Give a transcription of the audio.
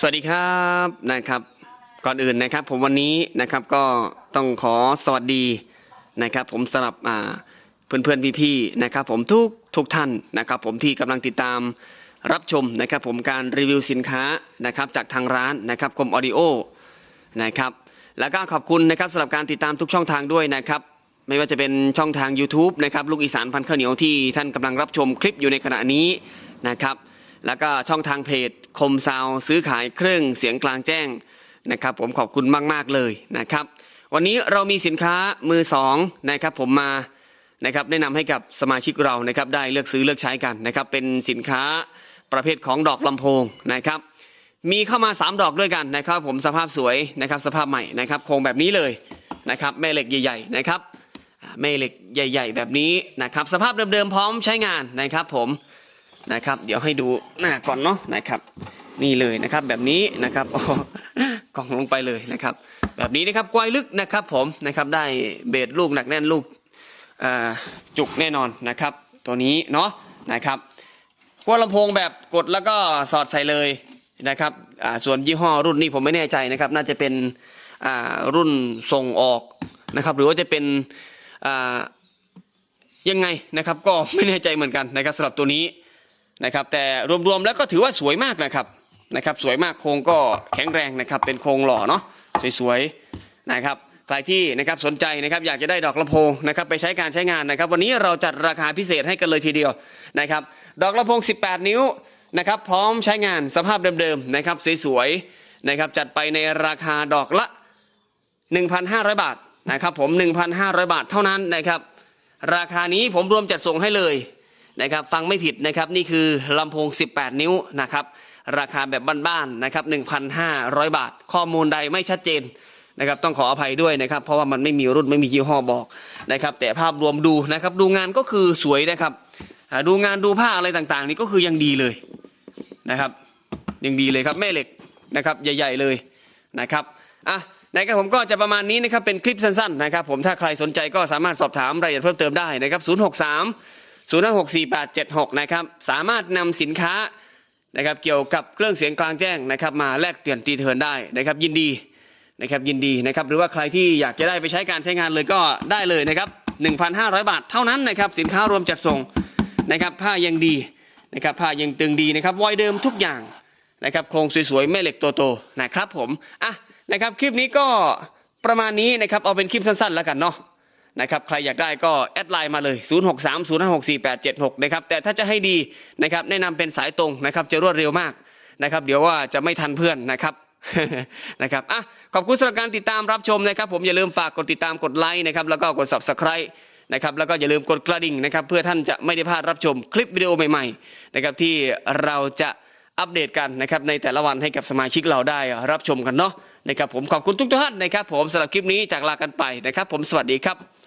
สวัสดีครับนะครับ ก่อนอื่นนะครับ ผมวันนี้นะครับก็ต้องขอสวัสดีนะครับ ผมสำหรับอ่าเพื่อนๆพี่ๆนะครับ ผมทุกทุกท่านนะครับ ผมที่กำลังติดตามรับชมนะครับ ผมการรีวิวสินค้านะครับ จากทางร้านนะครับกรมออดิโอนะครับ แล้วก็ขอบคุณนะครับสำหรับการติดตามทุกช่องทางด้วยนะครับ ไม่ว่าจะเป็นช่องทาง YouTube นะครับลูกอีสานพันข้าวเหนียวที่ท่านกำลังรับชมคลิปอยู่ในขณะนี้นะครับ แล้วก็ช่องทางเพจคมซาวซื้อขายเครื่องเสียงกลางแจ้งนะครับ ผมขอบคุณมาก ๆ เลยนะครับ วันนี้เรามีสินค้ามือสองนะครับ ผมมานะครับแนะนำให้กับสมาชิกเรานะครับ ได้เลือกซื้อเลือกใช้กันนะครับ เป็นสินค้าประเภทของดอกลำโพงนะครับ มีเข้ามา 3 ดอกด้วยกันนะครับ ผมสภาพสวยนะครับ สภาพใหม่นะครับโครงแบบนี้เลยนะครับ แม่เหล็กใหญ่ ๆ นะครับแม่เหล็กใหญ่ ๆ แบบนี้นะครับ สภาพเดิมๆพร้อมใช้งานนะครับ ผม นะครับ เดี๋ยวให้ดูหน้าก่อนเนาะนะครับ นี่เลยนะครับแบบนี้นะครับโอ้กล่องลงไปเลยนะครับ แบบนี้นะครับกวายลึกนะครับผมนะครับได้เบสลูกหนักแน่นลูกจุกแน่นอนนะครับ ตัวนี้เนาะนะครับขั้วลำโพงแบบกดแล้วก็สอดใส่เลยนะครับส่วนยี่ห้อรุ่นนี้ผมไม่แน่ใจนะครับ น่าจะเป็นรุ่นส่งออกนะครับ หรือว่าจะเป็นยังไงนะครับ ก็ไม่แน่ใจเหมือนกันนะครับสำหรับตัวนี้ นะครับแต่รวมๆแล้วก็ถือว่าสวยมากนะครับนะครับสวยมากโครงก็แข็งแรงนะครับเป็นโครงหล่อเนาะสวยๆนะครับใครที่นะครับสนใจนะครับอยากจะได้ดอกลำโพงนะครับไปใช้การใช้งานนะครับ วันนี้เราจัดราคาพิเศษให้กันเลยทีเดียวนะครับดอกลำโพง 18 นิ้วนะครับพร้อมใช้งานสภาพเดิมๆนะครับสวยๆนะครับจัดไปในราคาดอกละ 1,500 บาทนะครับผม 1,500 บาทเท่านั้นนะครับราคานี้ผมรวมจัดส่งให้เลย นะครับฟังไม่ผิดนะครับนี่คือลำโพง 18 นิ้วนะครับราคาแบบบ้านๆนะครับ 1,500 บาท ข้อมูลใดไม่ชัดเจนนะครับต้องขออภัยด้วยนะครับ เพราะว่ามันไม่มีรุ่นไม่มียี่ห้อบอกนะครับ แต่ภาพรวมดูนะครับ ดูงานก็คือสวยนะครับดูงานดูผ้าอะไรต่างๆ นี่ก็คือยังดีเลยนะครับ ยังดีเลยครับแม่เหล็กนะครับ ใหญ่ ๆเลยนะครับอะนะครับผมก็จะประมาณนี้นะครับเป็นคลิปสั้นๆนะครับ ผมถ้าใครสนใจก็สามารถสอบถามรายละเอียดเพิ่มเติมได้นะครับ 063 0564876นะครับสามารถนำสินค้านะครับเกี่ยวกับเครื่องเสียงกลางแจ้งนะครับ มาแลกเปลี่ยนตีเทินได้นะครับ ยินดีนะครับยินดีนะครับ หรือว่าใครที่อยากจะได้ไปใช้การใช้งานเลยก็ได้เลยนะครับ 1,500 บาทเท่านั้นนะครับ สินค้ารวมจัดส่งนะครับ ผ้ายังดีนะครับ ผ้ายังตึงดีนะครับวอยเดิมทุกอย่างนะครับ โครงสวยๆแม่เหล็กตัวโตนะครับผม อะนะครับ คลิปนี้ก็ประมาณนี้นะครับ เอาเป็นคลิปสั้นๆแล้วกันเนาะ นะครับใครอยากได้ก็แอดไลน์มาเลย 0630564876 นะครับแต่ถ้าจะให้ดีนะครับแนะนำเป็นสายตรงนะครับจะรวดเร็วมากนะครับเดี๋ยวว่าจะไม่ทันเพื่อนนะครับนะครับอะขอบคุณสำหรับการติดตามรับชมนะครับ ผมอย่าลืมฝากกดติดตามกดไลค์นะครับแล้วก็กด subscribe นะครับแล้วก็อย่าลืมกดกระดิ่งนะครับเพื่อท่านจะไม่ได้พลาดรับชมคลิปวิดีโอใหม่ๆนะครับที่เราจะอัปเดตกันนะครับในแต่ละวันให้กับสมาชิกเราได้รับชมกันเนาะนะครับผมขอบคุณทุกท่านนะครับผมสำหรับคลิปนี้จากลากันไปนะครับ ผมสวัสดีครับ